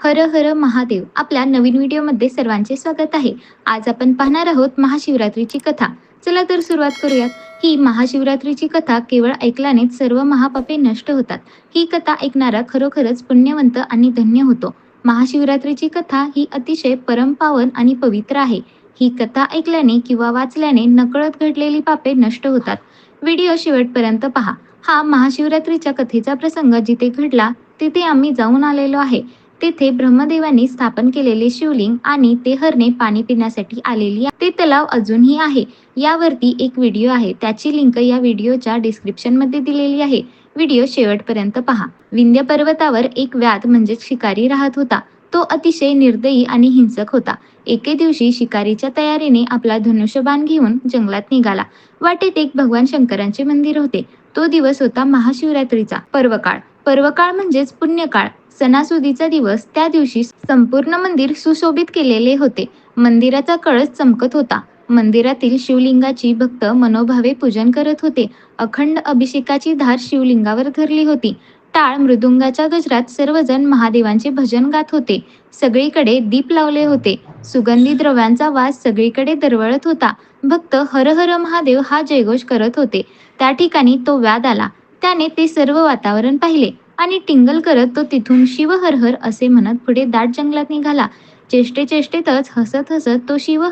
हर हर महादेव आपल्या नवीन व्हिडिओमध्ये सर्वांचे स्वागत आहे. आज आपण पाहणार आहोत महाशिवरात्रीची कथा. चला तर सुरुवात करूयात. ही महाशिवरात्रीची कथा केवळ ऐकल्यानेच सर्व महापापे नष्ट होतात. ही कथा ऐकणारा खरोखरच पुण्यवंत आणि धन्य होतो. महाशिवरात्रीची कथा ही अतिशय परमपावन आणि पवित्र आहे. ही कथा ऐकल्याने किंवा वाचल्याने नकळत घडलेली पापे नष्ट होतात. व्हिडिओ शेवटपर्यंत पहा. हा महाशिवरात्रीच्या कथेचा प्रसंग जिथे घडला तिथे आम्ही जाऊन आलेलो आहे. तेथे ब्रह्मदेवांनी स्थापन केलेले शिवलिंग आणि ते हरणे पाणी पिण्यासाठी आलेली आहे. ते तलाव अजूनही आहे. यावरती एक व्हिडिओ आहे. त्याची लिंक या व्हिडिओच्या डिस्क्रिप्शनमध्ये दिलेली आहे. व्हिडिओ शेवटपर्यंत पहा. विंध्य पर्वतावर एक व्याध म्हणजे शिकारी राहत होता. तो अतिशय निर्दयी आणि हिंसक होता. एके दिवशी शिकारीच्या तयारीने आपला धनुष्यबाण घेऊन जंगलात निघाला. वाटेत एक भगवान शंकरांचे मंदिर होते. तो दिवस होता महाशिवरात्रीचा पर्वकाळ. पर्वकाळ म्हणजेच पुण्यकाळ. सणासुदीचा दिवस त्या दिवशी संपूर्ण मंदिर सुशोभित केलेले होते. मंदिराचा कळस चमकत होता. मंदिरातील शिवलिंगाची भक्त मनोभावे पूजन करत होते. अखंड अभिषेकाची धार शिवलिंगावर धरली होती. टाळ मृदुंगाच्या गजरात सर्वजण महादेवांचे भजन गात होते. सगळीकडे दीप लावले होते. सुगंधी द्रव्यांचा वास सगळीकडे दरवळत होता. भक्त हर हर महादेव हा जयघोष करत होते. त्या ठिकाणी तो व्याध आला. त्याने ते सर्व वातावरण पाहिले. आणि टिंगल करत तो तिथून शिव असे म्हणत पुढे दाट जंगलात निघाला. चेष्टे चेष्टेतच हसत हसत तो शिव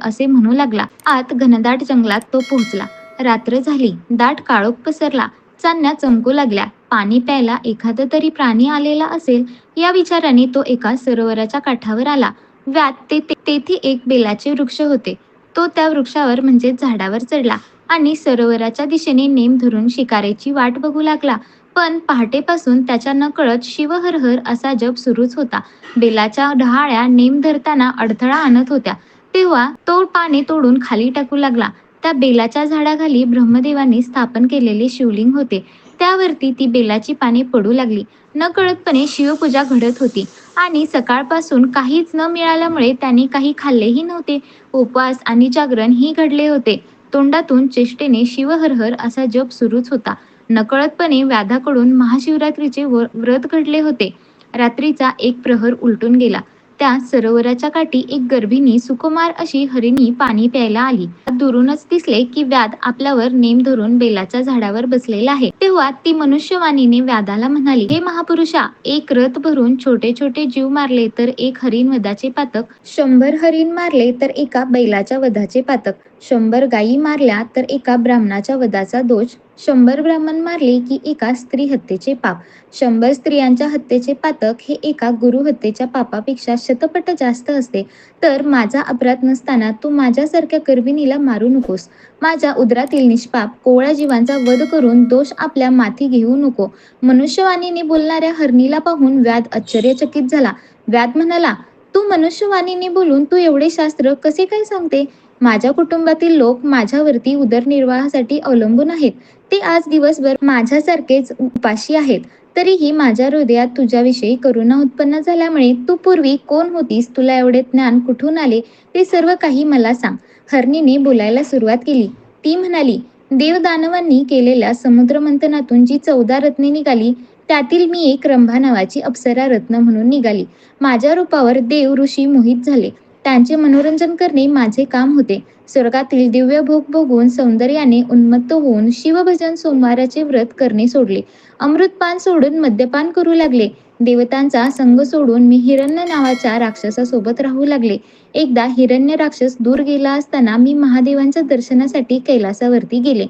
असे म्हणू लागला. आत घनदाट जंगलात तो पोहोचला. रात्र झाली. दाट काळोख पसरला. चांदण्या चमकू लागल्या. पाणी प्यायला एखादा तरी प्राणी आलेला असेल या विचाराने तो एका सरोवराच्या काठावर आला. व्यात ते तेथे एक बेलाचे वृक्ष होते. तो त्या वृक्षावर म्हणजे झाडावर चढला आणि सरोवराच्या दिशेने नेम धरून शिकारेची वाट बघू लागला. पण पहाटेपासून त्याच्या नकळत शिवहरहर असा जप सुरूच होता. बेलाच्या डहाळ्या नेम धरताना अडथळा आणत होत्या. तेव्हा तो पाने तोडून खाली टाकू लागला. त्या बेलाच्या झाडाखाली ब्रह्मदेवांनी स्थापन केलेले शिवलिंग होते. त्यावरती ती बेलाची पाने पडू लागली. नकळतपणे शिवपूजा घडत होती आणि सकाळपासून काहीच न मिळाल्यामुळे त्यांनी काही खाल्लेही नव्हते. उपवास आणि जागरण ही घडले होते. तोंडातून चेष्टेने शिव असा जप सुरूच होता. नकळतपणे व्याधाकडून महाशिवरात्रीचे व- व्रत घडले होते. रात्रीचा एक प्रहर उलटून गेला. त्या सरोवराच्या काठी एक गर्भिणी सुकुमार अशी हरिणी पाणी प्यायला आली. दुरूनच दिसले की व्याध आपल्यावर नेम धरून बेलाच्या झाडावर बसलेला आहे. तेव्हा ती मनुष्यवाणीने व्याधाला म्हणाली हे महापुरुषा एक रथ भरून छोटे छोटे जीव मारले तर एक हरिण वधाचे पातक शंभर हरिण मारले तर एका बैलाच्या वधाचे पातक शंभर गायी मारल्या तर एका ब्राह्मणाच्या वधाचा दोष. शंभर ब्राह्मण मारले की एका स्त्री हत्येचे पाप. शंभर स्त्रियांच्या हत्येचे पातक हे एका गुरु हत्येच्या पापापेक्षा शतपट जास्त असते. तर माझा अपराध नसताना तू माझ्यासारख्या गर्भिणीला मारू नकोस. माझ्या उदरातील निष्पाप कोवळ्या जीवांचा वध करून दोष आपल्या माथी घेऊ नको. मनुष्यवाणीने बोलणाऱ्या हरणीला पाहून व्याध आश्चर्यचकित झाला. व्याध म्हणाला तू मनुष्यवाणीने बोलून तू एवढे शास्त्र कसे काय सांगते? माझ्या कुटुंबातील लोक माझ्यावरती उदरनिर्वाहासाठी अवलंबून आहेत. ते आज दिवसभर माझ्यासारखेच उपाशी आहेत. तरीही माझ्या हृदयात तुझ्याविषयी करुणा उत्पन्न झाल्यामुळे तू पूर्वी कोण होतीस तुला एवढे ज्ञान कुठून आले ते सर्व काही मला सांग. हरणीने बोलायला सुरुवात केली. ती म्हणाली देवदानवांनी केलेल्या समुद्रमंथनातून जी चौदा रत्ने निघाली त्यातील मी एक रंभा नावाची अप्सरा रत्न म्हणून निघाली. माझ्या रूपावर देव ऋषी मोहित झाले. त्यांचे मनोरंजन करणे माझे काम होते. स्वर्गातील दिव्य भोग भोगून सौंदर्याने उन्मत्त होऊन शिवभजन सोमवाराचे व्रत करणे सोडले. अमृतपान सोडून मद्यपान करू लागले. देवतांचा संग सोडून मी हिरण्य नावाच्या राक्षसासोबत राहू लागले. एकदा हिरण्य राक्षस दूर गेला असताना मी महादेवांच्या दर्शनासाठी कैलासावरती गेले.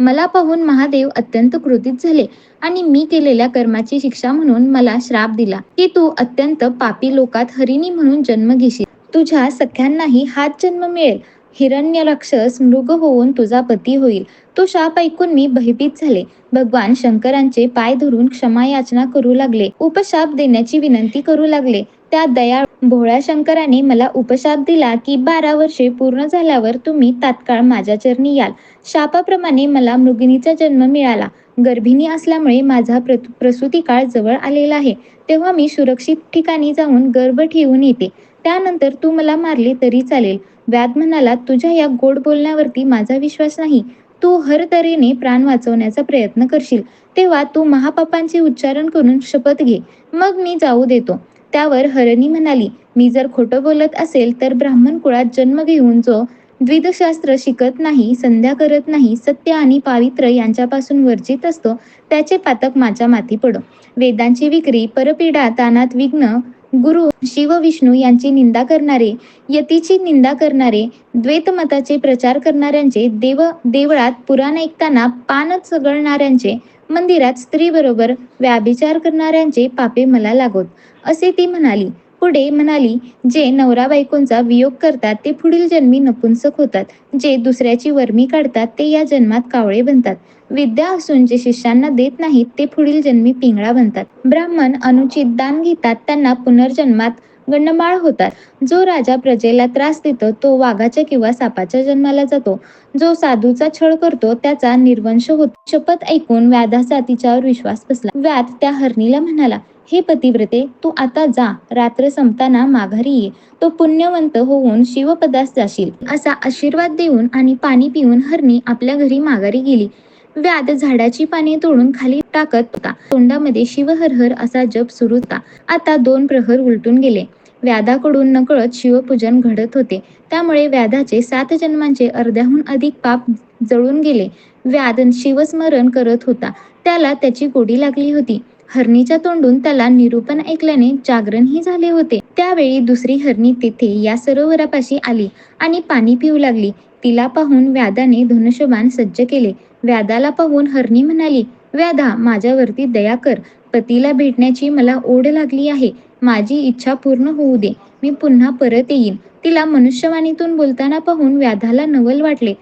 मला पाहून महादेव अत्यंत क्रोधित झाले आणि मी केलेल्या कर्माची शिक्षा म्हणून मला श्राप दिला की तू अत्यंत पापी लोकात हरिणी म्हणून जन्म घेशील. तुझ्या सख्यांनाही हाच जन्म मिळेल. हिरण्य राक्षस मृग होऊन तुझा पती होईल. तो शाप ऐकून मी भयभीत झाले. भगवान शंकरांचे पाय धरून क्षमा याचना करू लागले. उपशाप देण्याची विनंती करू लागले. त्या दया भोळ्या शंकराने मला उपशाप दिला की बारा वर्षे पूर्ण झाल्यावर तुम्ही तात्काळ माझ्या चरणी याल. शापाप्रमाणे मला मृगिणीचा जन्म मिळाला. गर्भिणी असल्यामुळे माझा प्र प्रसूती काळ जवळ आलेला आहे. तेव्हा मी सुरक्षित ठिकाणी जाऊन गर्भ ठेवून येते. त्यानंतर तू मला मारले तरी चालेल. व्याध म्हणाला तुझ्या या गोड बोलण्यावरती माझा विश्वास नाही. तू हर तऱ्हेने प्राण वाचवण्याचा प्रयत्न करशील. तेव्हा तू महापापांचे उच्चारण करून शपथ घे. मग मी जाऊ देतो. त्यावर हरणी म्हणाली मी जर खोटं बोलत असेल तर ब्राह्मण कुळात जन्म घेऊन जो द्विदशास्त्र शिकत नाही संध्या करत नाही सत्य आणि पावित्र्य यांच्यापासून वर्जित असतो त्याचे पातक माझ्या माती पडो. वेदांची विक्री परपीडा तानात विघ्न गुरु शिव विष्णू यांची निंदा करणारे यतीची निंदा करणारे द्वैतमताचे प्रचार करणाऱ्यांचे देव देवळात पुराण ऐकताना पान चगळणाऱ्यांचे मंदिरात स्त्रीबरोबर व्याभिचार करणाऱ्यांचे पापे मला लागोत असे ती म्हणाली. पुढे म्हणाली जे नवरा बायकोंचा वियोग करतात ते पुढील जन्मी नपुंसक होतात. जे दुसऱ्याची वर्मी काढतात ते या जन्मात कावळे बनतात. विद्या असून जे शिष्यांना देत नाहीत ते पुढील जन्मी पिंगळा बनतात. ब्राह्मण अनुचित दान घेतात त्यांना पुनर्जन्मात गंडमाळ होतात. जो राजा प्रजेला त्रास देतो तो वाघाच्या किंवा सापाच्या जन्माला जातो. जो साधूचा छळ करतो त्याचा निर्वंश होतो. शपथ ऐकून व्याधाचा तिच्यावर विश्वास बसला. व्याध त्या हरणीला म्हणाला हे पतिव्रते तू आता जा. रात्र संपताना माघारी ये. तो पुण्यवंत होऊन शिवपदास जाशील. असा आशीर्वाद देऊन आणि पाणी पिऊन हरणी आपल्या घरी माघारी गेली. व्याध झाडाची पाने तोडून खाली टाकत होता. तोंडामध्ये शिवहरहर असा जप सुरू होता. आता दोन प्रहर उलटून गेले. व्याधाकडून नकळत शिवपूजन घडत होते. त्यामुळे व्याधाचे सात जन्मांचे अर्ध्याहून अधिक पाप जळून गेले. व्याध शिवस्मरण करत होता. त्याला त्याची गोडी लागली होती. हरणीच्या तोंडून त्याला निरूपण ऐकल्याने जागरणही झाले होते. त्यावेळी दुसरी हरणी तेथे या सरोवरापाशी आली आणि पाणी पिऊ लागली. तिला पाहून व्याधाने धनुष्यबाण सज्ज केले. व्याधाला पाहून हरणी म्हणाली व्याधा माझ्यावरती दया कर. पतीला भेटण्याची मला ओढ लागली आहे. माझी इच्छा पूर्ण होऊ दे. मी पुन्हा परत येईन. तिला मनुष्यवाणीतून बोलताना पाहून व्याधाला नवल वाटले.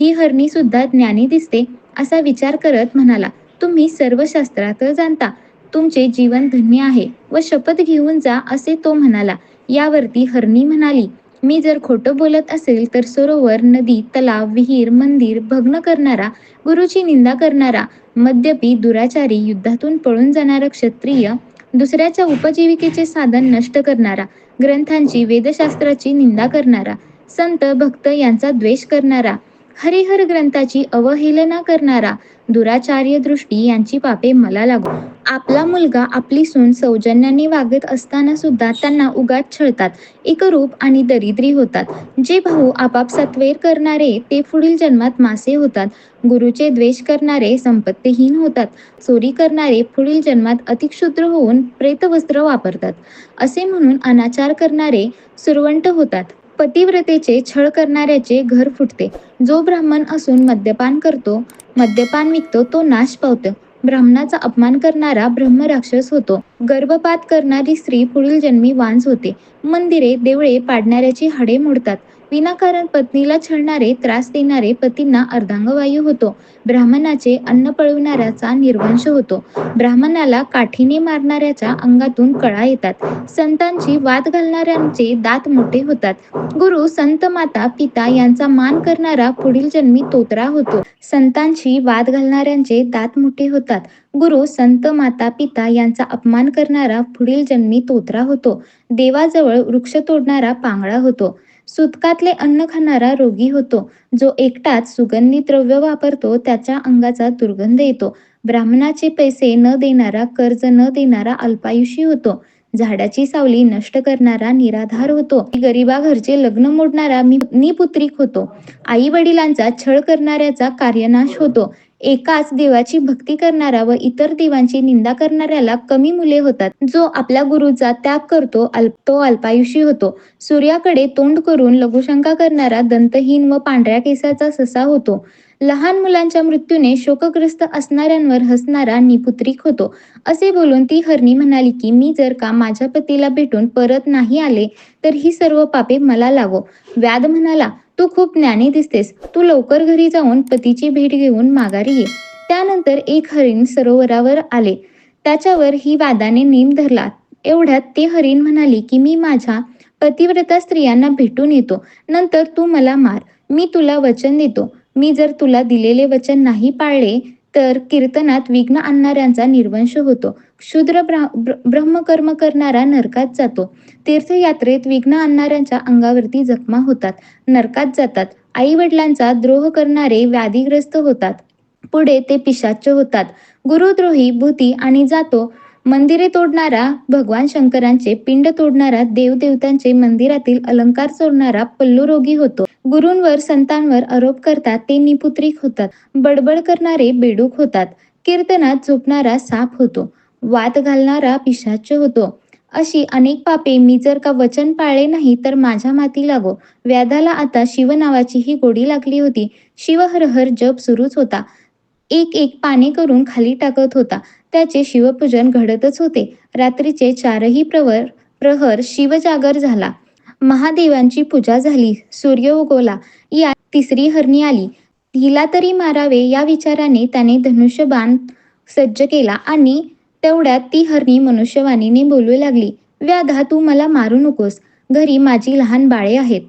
ही हरणी सुद्धा ज्ञानी दिसते असा विचार करत म्हणाला तुम्ही सर्व शास्त्रात जाणता. तुमचे जीवन धन्य आहे व शपथ घेऊन जा असे तो म्हणाला. यावरती हरणी म्हणाली मी जर खोटं बोलत असेल तर सरोवर नदी तलाव विहीर मंदिर भग्न करणारा गुरुची निंदा करणारा मद्यपी दुराचारी युद्धातून पळून जाणारा क्षत्रिय दुसऱ्याच्या उपजीविकेचे साधन नष्ट करणारा ग्रंथांची वेदशास्त्राची निंदा करणारा संत भक्त यांचा द्वेष करणारा हरिहर ग्रंथाची अवहेलना करणारा दुराचार्य दृष्टी यांची पापे मला लागू. आपला मुलगा आपली सून सौजन्याने वागत असताना सुद्धा त्यांना उगाच छळतात. एकरूप आणि दरिद्री होतात. जे भाऊ आपापसात वेर करणारे ते पुढील जन्मात मासे होतात. गुरुचे द्वेष करणारे संपत्तीहीन होतात. चोरी करणारे पुढील जन्मात अतिक्षुद्र होऊन प्रेतवस्त्र वापरतात. असे म्हणून अनाचार करणारे सुरवंट होतात. पतिव्रतेचे छळ करणाऱ्याचे घर फुटते. जो ब्राह्मण असून मद्यपान करतो मद्यपान विकतो तो नाश पावतो. ब्राह्मणाचा अपमान करणारा ब्रह्मराक्षस होतो. गर्भपात करणारी स्त्री पुढील जन्मी वांस होते. मंदिरे देवळे पाडणाऱ्याची हाडे मोडतात. विनाकारण पत्नीला छळणारे त्रास देणारे पतींना अर्धांगवायू होतो. ब्राह्मणाचे अन्न पळविणाऱ्याचा निर्वंश होतो. ब्राह्मणाला काठीने मारणाऱ्याच्या अंगातून कळा येतात. संतांची वाद घालणाऱ्यांचे दात मोठे होतात. गुरु संत माता पिता यांचा मान करणारा पुढील जन्मी तोतरा होतो. संतांची वाद घालणाऱ्यांचे दात मोठे होतात. गुरु संत माता पिता यांचा अपमान करणारा पुढील जन्मी तोतरा होतो. देवाजवळ वृक्ष तोडणारा पांगळा होतो. सुतकातले अन्न खाणारा रोगी होतो. जो एकटाच सुगंधी द्रव्य वापरतो त्याच्या अंगाचा दुर्गंध येतो. ब्राह्मणाचे पैसे न देणारा कर्ज न देणारा अल्पायुषी होतो. झाडाची सावली नष्ट करणारा निराधार होतो. गरिबा घरचे लग्न मोडणारा मी निपुत्रिक होतो. आई वडिलांचा छळ करणाऱ्याचा कार्यनाश होतो. एकाच देवाची भक्ती करणारा व इतर देवांची निंदा करणाऱ्याला कमी मुले होतात. जो आपल्या गुरुचा त्याग करतो अल्प तो अल्पायुषी होतो. सूर्याकडे तोंड करून लघुशंका करणारा दंतहीन व पांढऱ्या केसाचा ससा होतो. लहान मुलांच्या मृत्यूने शोकग्रस्त असणाऱ्यांवर हसणारा निपुत्रिक होतो. असे बोलून ती हरणी म्हणाली की मी जर का माझ्या पतीला भेटून परत नाही आले तर ही सर्व पापे मला लागो व्याध म्हणाला तू खूप ज्ञानी दिसतेस. तू लवकर घरी जाऊन पतीची भेट घेऊन माघारी ये. त्यानंतर एक हरिण सरोवरावर आले. त्याच्यावर ही वादाने नेम धरला. एवढ्यात ते हरिण म्हणाली की मी माझ्या पतिव्रता स्त्रियांना भेटून येतो. नंतर तू मला मार. मी तुला वचन देतो. मी जर तुला दिलेले वचन नाही पाळले तर कीर्तनात विघ्न आणणाऱ्यांचा निर्वंश होतो. क्षुद्र ब्रह्मकर्म करणारा नरकात जातो. तीर्थयात्रेत विघ्न आणणाऱ्यांच्या अंगावरती जखमा होतात. नरकात जातात. आई वडिलांचा द्रोह करणारे व्याधीग्रस्त होतात. पुढे ते पिशाच होतात. गुरुद्रोही भूती आणि जातो. मंदिरे तोडणारा भगवान शंकरांचे पिंड तोडणारा देवदेवतांचे मंदिरातील अलंकार चोरणारा पल्लूरोगी होतो. गुरूंवर संतांवर आरोप करतात ते निपुत्रिक होतात बडबड करणारे बेडूक होतात कीर्तनात झोपणारा साप होतो वाद घालणारा पिशाच होतो. अशी अनेक पापे मी जर का वचन पाळले नाही तर माझ्या माती लागो. व्याधाला आता शिव नावाची ही गोडी लागली होती. शिव हर हर जप सुरूच होता. एक एक पाने करून खाली टाकत होता. त्याचे शिवपूजन घडतच होते. रात्रीचे चारही प्रवर प्रहर शिवजागर झाला. महादेवांची पूजा झाली. सूर्य उगवला. या तिसरी हरणी आली. हिला तरी मारावे या विचाराने त्याने धनुष्यबाण सज्ज केला आणि तेवढ्यात ती हरणी मनुष्यवाणीने बोलू लागली व्याधा तू मला मारू नकोस. घरी माझी लहान बाळे आहेत.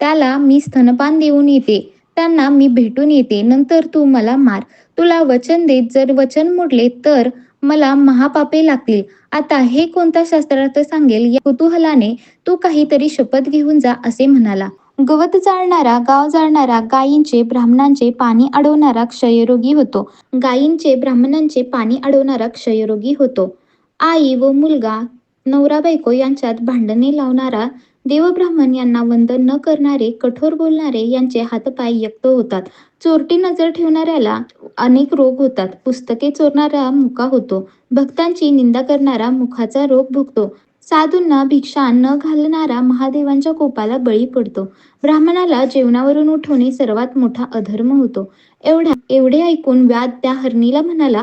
त्याला मी स्तनपान देऊन येते. त्यांना मी भेटून येते. नंतर तू मला मार. तुला वचन देत जर वचन मोडले तर मला महापापे लागतील. आता हे कोणता शास्त्रार्थ सांगेल? या कुतूहलाने तू काहीतरी शपथ घेऊन जा असे म्हणाला. गवत जाळणारा गाव जाळणारा गायींचे ब्राह्मणांचे पाणी अडवणारा क्षयरोगी होतो. गायींचे ब्राह्मणांचे पाणी अडवणारा क्षयरोगी होतो. आई व मुलगा नवरा बायको यांच्यात भांडणे लावणारा देवब्राह्मण यांना वंदन न करणारे कठोर बोलणारे यांचे हातपाय व्यक्त होतात. चोरटी नजर ठेवणाऱ्याला अनेक रोग होतात. पुस्तके चोरणारा मुका होतो. भक्तांची निंदा करणारा मुखाचा रोग भोगतो. साधूंना भिक्षा न घालणारा महादेवांच्या कोपाला बळी पडतो. ब्राह्मणाला जेवणावरून उठवणे सर्वात मोठा अधर्म होतो. एवढ्या एवढे ऐकून व्याध त्या हरणीला म्हणाला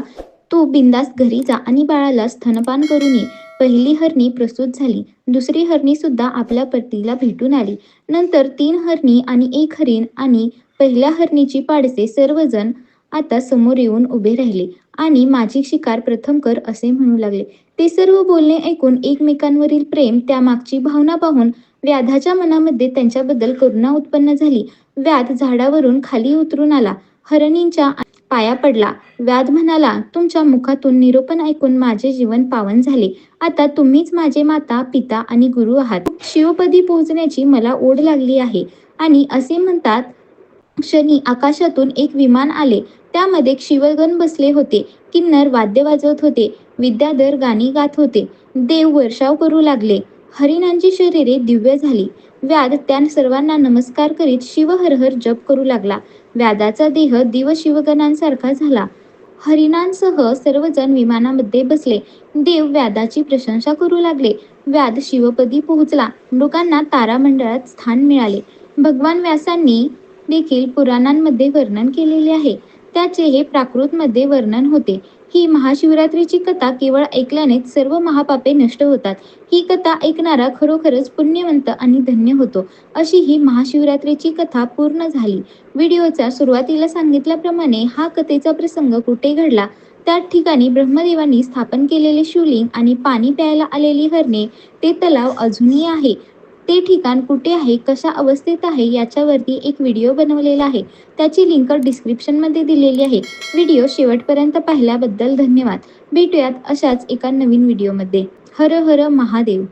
तू बिंदास घरी जा आणि बाळाला स्तनपान करून ये पहिली हरणी प्रसूत झाली. दुसरी हरणी सुद्धा आपल्या पतीला भेटून आली. नंतर तीन हरणी आणि एक हरिण आणि पहिल्या हरणीची पाडसे सर्वजण आता समोर येऊन उभे राहिले आणि माझी शिकार प्रथम कर असे म्हणू लागले. ते सर्व बोलणे ऐकून एकमेकांवरील प्रेम त्यामागची भावना पाहून व्याधाच्या मनामध्ये त्यांच्याबद्दल करुणा उत्पन्न झाली. व्याध झाडावरून खाली उतरून आला. हरणींच्या पाया पडला. व्याध म्हणाला तुमच्या मुखातून निरोपण ऐकून माझे जीवन पावन झाले. आता तुम्हीच माझे माता पिता आणि गुरु आहात. शिवपदी पोहोचण्याची मला ओढ लागली आहे. आणि असे म्हणतात क्षणी आकाशातून एक विमान आले. त्यामध्ये शिवगण बसले होते. किन्नर वाद्य वाजवत होते. विद्याधर गाणी गात होते. देव वर्षाव करू लागले. हरिणांची शरीरे दिव्य झाली. व्याध त्या सर्वांना नमस्कार करीत शिव जप करू लागला. व्याधाचा देह दिव शिवगणांसारखा झाला. हरिणांसह सर्वजण विमानामध्ये बसले. देव व्याधाची प्रशंसा करू लागले. व्याध शिवपदी पोहोचला. लोकांना तारामंडळात स्थान मिळाले. भगवान व्यासांनी देखील पुराणांमध्ये वर्णन केलेले आहे. त्याचे हे प्राकृतमध्ये वर्णन होते. ही महाशिवरात्रीची कथा केवळ ऐकल्यानेच सर्व महापापे नष्ट होतात. ही कथा ऐकणारा खरोखरच पुण्यवंत आणि धन्य होतो अशी ही महाशिवरात्रीची कथा पूर्ण झाली. व्हिडिओच्या सुरुवातीला सांगितल्याप्रमाणे हा कथेचा प्रसंग कुठे घडला? त्या ठिकाणी ब्रह्मदेवांनी स्थापन केलेले शिवलिंग आणि पाणी प्यायला आलेली हरणे ते तलाव अजूनही आहे. ते ठिकाण कुठे आहे कशा अवस्थेत आहे याच्यावरती एक व्हिडिओ बनवलेला आहे. त्याची लिंक डिस्क्रिप्शनमध्ये दिलेली आहे. व्हिडिओ शेवटपर्यंत पाहिल्याबद्दल धन्यवाद. भेटूयात अशाच एका नवीन व्हिडिओमध्ये हर हर महादेव.